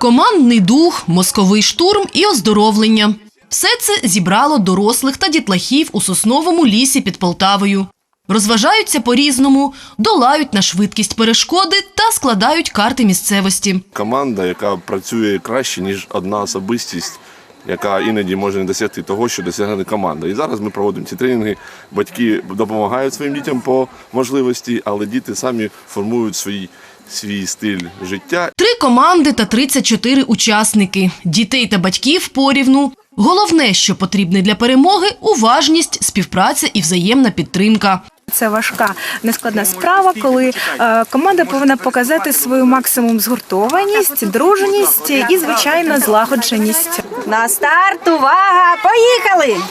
командний дух, мозковий штурм і оздоровлення. Все це зібрало дорослих та дітлахів у сосновому лісі під Полтавою. Розважаються по-різному, долають на швидкість перешкоди та складають карти місцевості. команда, яка працює краще, ніж одна особистість, яка іноді може не досягти того, що досягне команда. І зараз ми проводимо ці тренінги. Батьки допомагають своїм дітям по можливості, але діти самі формують свій, свій стиль життя. Три команди та 34 учасники. Дітей та батьків порівну. Головне, що потрібне для перемоги уважність, співпраця і взаємна підтримка. Це важка нескладна справа, коли е, команда повинна показати свою максимум згуртованість, дружність і, звичайно, злагодженість. На старт, увага! Поїхали!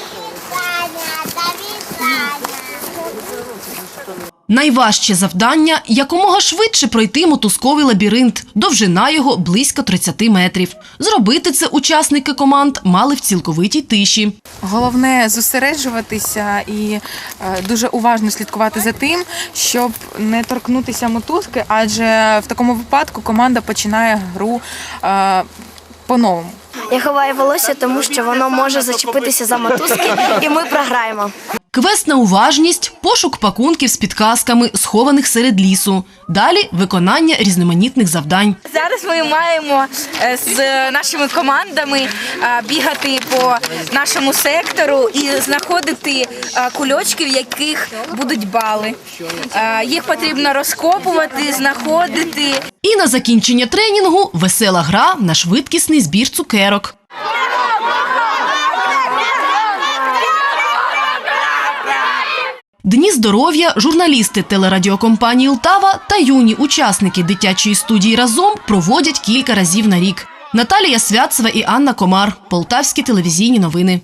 Найважче завдання якомога швидше пройти мотузковий лабіринт. Довжина його близько 30 метрів. Зробити це учасники команд мали в цілковитій тиші. Головне зосереджуватися і е, дуже уважно слідкувати за тим, щоб не торкнутися мотузки, адже в такому випадку команда починає гру е, по-новому. Я ховаю волосся, тому що воно може зачепитися за мотузки, і ми програємо. Квест на уважність, пошук пакунків з підказками, схованих серед лісу. Далі виконання різноманітних завдань. Зараз ми маємо е, з нашими командами е, бігати по нашому сектору і знаходити е, кульочки, в яких будуть бали. Їх потрібно розкопувати, знаходити. І на закінчення тренінгу весела гра на швидкісний збір цукерок. Дні здоров'я журналісти телерадіокомпанії «Лтава» та юні учасники дитячої студії разом проводять кілька разів на рік. Наталія Святцева і Анна Комар. Полтавські телевізійні новини.